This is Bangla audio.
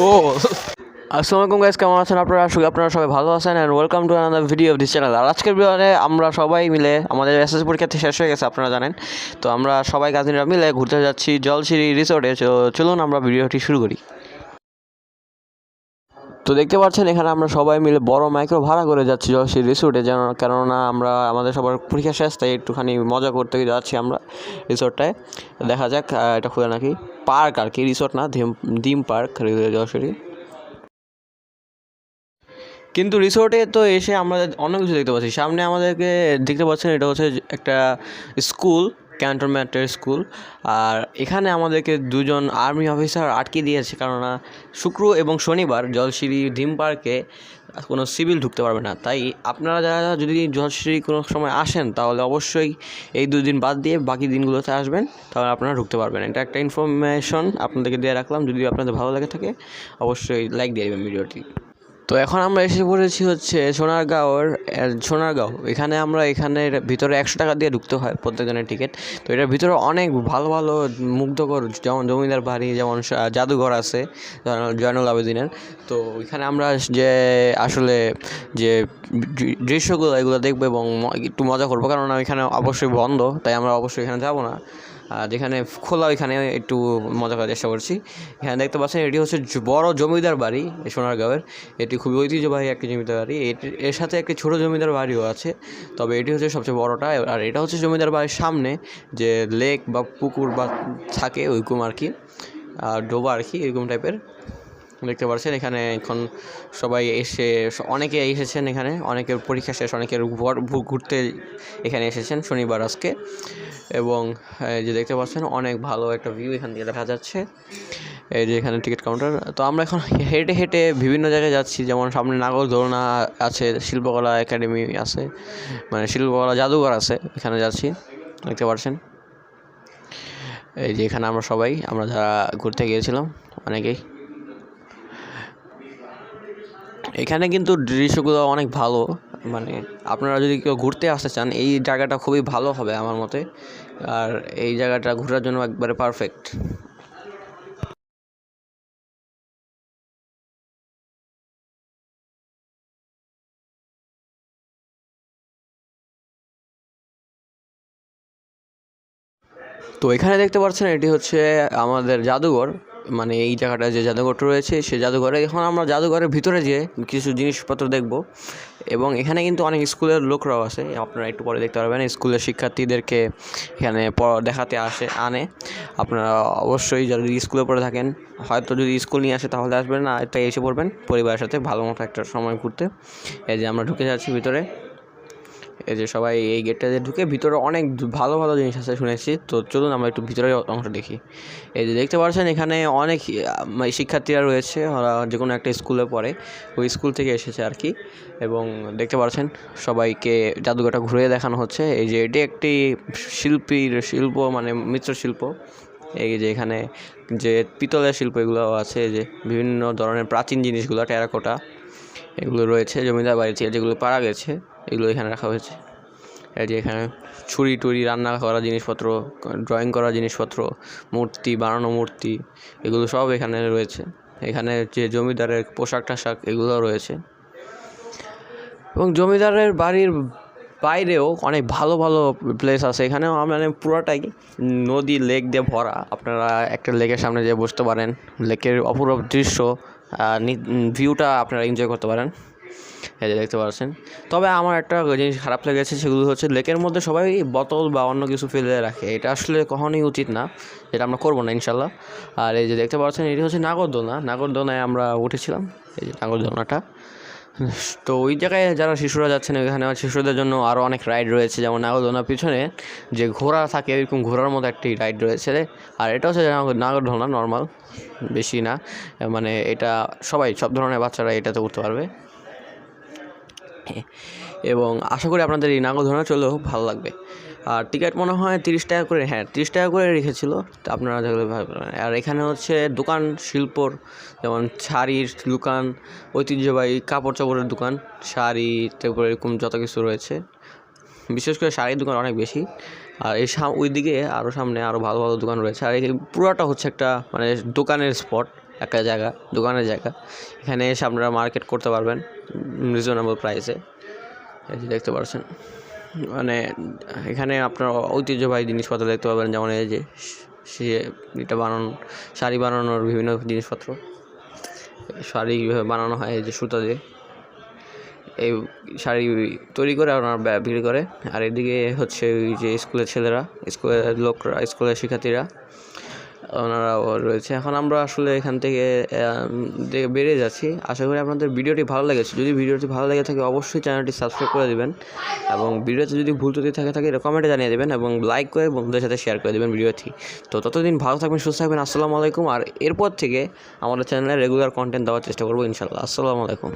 গোল আসসালামু আলাইকুম গাইস কেমন আছেন আপনারা? আশা আপনারা সবাই ভালো আছেন and welcome to another video of this channel আর আজকের ভিডিওতে আমরা সবাই মিলে, আমাদের এসএস পরীক্ষা শেষ হয়ে গেছে, আপনারা জানেন। তো আমরা সবাই গাজিনরা মিলে ঘুরতে যাচ্ছি জলশিরি রিসোর্টে চলুন আমরা ভিডিওটি শুরু করি। তো দেখতে পাচ্ছেন, এখানে আমরা সবাই মিলে বড় মাইক্রো ভাড়া করে যাচ্ছি জলশিরি রিসোর্টে যেন কেননা আমরা, আমাদের সবার পরীক্ষা শেষ, তাই একটুখানি মজা করতে যাচ্ছি আমরা রিসোর্টটায় দেখা যাক এটা খুলে নাকি। পার্ক আর কি রিসোর্ট না ডিম ডিম পার্ক জলশিরি কিন্তু রিসোর্টে তো এসে আমরা অনেক কিছু দেখতে পাচ্ছি। সামনে আমাদেরকে দেখতে পাচ্ছেন, এটা হচ্ছে একটা স্কুল ক্যান্টনমেন্টের স্কুল। আর এখানে আমাদেরকে দুজন আর্মি অফিসার আটকে দিয়েছে, কেননা শুক্র এবং শনিবার জলশিরি ডিম পার্কে কোনো সিভিল ঢুকতে পারবে না। তাই আপনারা যারা যদি জলশিরি কোনো সময় আসেন, তাহলে অবশ্যই এই দুদিন বাদ দিয়ে বাকি দিনগুলোতে আসবেন, তাহলে আপনারা ঢুকতে পারবেন। এটা একটা ইনফরমেশন আপনাদেরকে দিয়ে রাখলাম। যদি আপনাদের ভালো লাগে থাকে, অবশ্যই লাইক দিয়ে দেবেন ভিডিওটি। তো এখন আমরা এসে পড়েছি হচ্ছে সোনারগাঁওয়ের আহ, সোনারগাঁও। এখানে আমরা এখানের ভিতরে একশো টাকা দিয়ে ঢুকতে হয় প্রত্যেকজনের টিকিট তো এটার ভিতরে অনেক ভালো ভালো মুগ্ধকর যেমন জমিদার বাড়ি যেমন জাদুঘর আছে জয়নুল আবেদিনের। তো এখানে আমরা যে আসলে যে দৃশ্যগুলো এগুলো দেখব এবং একটু মজা করব। কারণ এখানে অবশ্যই বন্ধ তাই আমরা অবশ্যই এখানে যাব না। আর যেখানে খোলা, ওইখানে একটু মজা করার চেষ্টা করছি। এখানে দেখতে পাচ্ছেন, এটি হচ্ছে বড় জমিদার বাড়ি সোনার সোনারগাঁওয়ের। এটি খুবই ঐতিহ্যবাহী একটি জমিদার বাড়ি। এটি- এর সাথে একটি ছোট জমিদার বাড়িও আছে, তবে এটি হচ্ছে সবচেয়ে বড়টা। আর এটা হচ্ছে জমিদার বাড়ির সামনে যে লেক বা পুকুর বা থাকে, ওইরকম আর কি। আর ডোবা আর কি, এরকম টাইপের দেখতে পাচ্ছেন এখানে এখন সবাই এসে, অনেকে এসেছেন এখানে, অনেকের পরীক্ষা শেষ, অনেকের ঘুরতে এখানে এসেছেন শনিবার আজকে। এবং যে দেখতে পাচ্ছেন, অনেক ভালো একটা ভিউ এখান থেকে দেখা যাচ্ছে। এই যে এখানে টিকিট কাউন্টার তো আমরা এখন হেঁটে হেঁটে বিভিন্ন জায়গায় যাচ্ছি, যেমন সামনে নাগরদোলনা আছে, শিল্পকলা একাডেমি আছে মানে শিল্পকলা জাদুঘর আছে, এখানে যাচ্ছি, দেখতে পাচ্ছেন এই যে এখানে আমরা সবাই, আমরা যারা ঘুরতে গিয়েছিলাম, অনেকেই। এখানে কিন্তু দৃশ্যগুলো অনেক ভালো। মানে আপনারা যদি কেউ ঘুরতে আসতে চান, এই জায়গাটা খুবই ভালো হবে আমার মতে। আর এই জায়গাটা ঘোরার জন্য একবারে পারফেক্ট তো এখানে দেখতে পাচ্ছেন, এটি হচ্ছে আমাদের জাদুঘর। মানে এই জায়গাটা যে জাদুঘরটা রয়েছে সেই জাদুঘরে এখন আমরা জাদুঘরের ভিতরে যেয়ে কিছু জিনিসপত্র দেখব। এবং এখানে কিন্তু অনেক স্কুলের লোকরাও আছে, আপনারা একটু পরে দেখতে পারবেন। স্কুলের শিক্ষার্থীদেরকে এখানে দেখাতে আসে, আনে। আপনারা অবশ্যই যদি স্কুলে পড়ে থাকেন, হয়তো যদি স্কুল নিয়ে আসে তাহলে আসবেন না তাই এসে পড়বেন। পরিবারের সাথে ভালো মতো একটা সময় ঘুরতে। এই যে আমরা ঢুকে যাচ্ছি ভিতরে। এই যে সবাই এই গেটটা দিয়ে ঢুকে ভিতরে অনেক ভালো ভালো জিনিস আছে শুনেছি। তো চলুন আমরা একটু ভিতরে অংশ দেখি। এই যে দেখতে পাচ্ছেন এখানে অনেক শিক্ষার্থীরা রয়েছে। ওরা যে কোনো একটা স্কুলে পড়ে। ওই স্কুল থেকে এসেছে আর কি। এবং দেখতে পাচ্ছেন সবাইকে জাদুঘরটা ঘুরে দেখানো হচ্ছে। এই যে এটি একটি শিল্পীর শিল্প মানে মৃৎশিল্প এই যে এখানে যে পিতলের শিল্প এগুলো আছে। যে বিভিন্ন ধরনের প্রাচীন জিনিসগুলো, টেরাকোটা এগুলো রয়েছে। জমিদার বাড়ি থেকে যেগুলো পারা গেছে। এগুলো এখানে রাখা হয়েছে। এই যে এখানে ছুরি টুরি, রান্না করা জিনিসপত্র ড্রয়িং করা জিনিসপত্র, মূর্তি, বানানো মূর্তি, এগুলো সব এখানে রয়েছে। এখানে যে জমিদারের পোশাক টাশাক এগুলো রয়েছে। এবং জমিদারের বাড়ির বাইরেও অনেক ভালো ভালো প্লেস আছে। এখানেও মানে পুরোটাই নদী লেক দিয়ে ভরা। আপনারা একটা লেকের সামনে যেয়ে বসতে পারেন। লেকের অপূরূপ দৃশ্য ভিউটা আপনারা এনজয় করতে পারেন। এই যে দেখতে পাচ্ছেন। তবে আমার একটা জিনিস খারাপ লেগেছে, সেগুলো হচ্ছে লেকের মধ্যে সবাই বোতল বা অন্য কিছু ফেলে রাখে। এটা আসলে কখনোই উচিত না এটা আমরা করব না ইনশাল্লাহ আর এই যে দেখতে পাচ্ছেন, এটি হচ্ছে নাগরদোলনা নাগরদোলনায় আমরা উঠেছিলাম, এই যে নাগরদোলনাটা তো ওই জায়গায় যারা শিশুরা যাচ্ছেন ওইখানে শিশুদের জন্য আরও অনেক রাইড রয়েছে। যেমন নাগরদোলনার পিছনে যে ঘোড়া থাকে, এরকম ঘোড়ার মতো একটি রাইড রয়েছে আর এটা হচ্ছে নাগর- নাগরদোলনা নর্মাল, বেশি না। মানে এটা সবাই, সব ধরনের বাচ্চারা এটাতে উঠতে পারবে। এবং আশা করি আপনাদের এই নাগরদোলনা চলেও ভালো লাগবে। আর টিকিট মনে হয় তিরিশ টাকা করে হ্যাঁ তিরিশ টাকা করে রেখেছিল, তো আপনারা যেগুলো ভাববেন। আর এখানে হচ্ছে দোকান শিল্পর, যেমন শাড়ির দোকান, ঐতিহ্যবাহী কাপড় চাপড়ের দোকান, শাড়ি, তারপরে এরকম যত কিছু রয়েছে। বিশেষ করে শাড়ির দোকান অনেক বেশি। আর এই সাম ওইদিকে আরও সামনে আরও ভালো ভালো দোকান রয়েছে। আর এই পুরোটা হচ্ছে একটা মানে দোকানের স্পট, একটা জায়গা, দোকানের জায়গা। এখানে এসে আপনারা মার্কেট করতে পারবেন রিজনেবল প্রাইসে এই যে দেখতে পাচ্ছেন। মানে এখানে আপনার ঐতিহ্যবাহী জিনিসপত্র দেখতে পাবেন, যেমন এই যে সে এটা বানানো, শাড়ি বানানোর বিভিন্ন জিনিসপত্র। শাড়ি কীভাবে বানানো হয়, এই যে সুতা দিয়ে। এই শাড়ি তৈরি করে ওনারা বিক্রি করে। আর এদিকে হচ্ছে ওই যে স্কুলের ছেলেরা, স্কুলের লোকরা, স্কুলের শিক্ষার্থীরা, ওনারা রয়েছে। এখন আমরা আসলে এখান থেকে বেরিয়ে যাচ্ছি। আশা করি আপনাদের ভিডিওটি ভালো লেগেছে। যদি ভিডিওটি ভালো লেগে থাকে, অবশ্যই চ্যানেলটি সাবস্ক্রাইব করে দেবেন এবং ভিডিওতে যদি ভুল ত্রুটি থাকে থাকে কমেন্টে জানিয়ে দেবেন এবং লাইক করে বন্ধুদের সাথে শেয়ার করে দেবেন ভিডিওটি। তো ততদিন ভালো থাকবেন, সুস্থ থাকবেন। আসসালামু আলাইকুম। আর এরপর থেকে আমাদের চ্যানেলে রেগুলার কন্টেন্ট দেওয়ার চেষ্টা করব ইনশাল্লাহ আসসালামু আলাইকুম।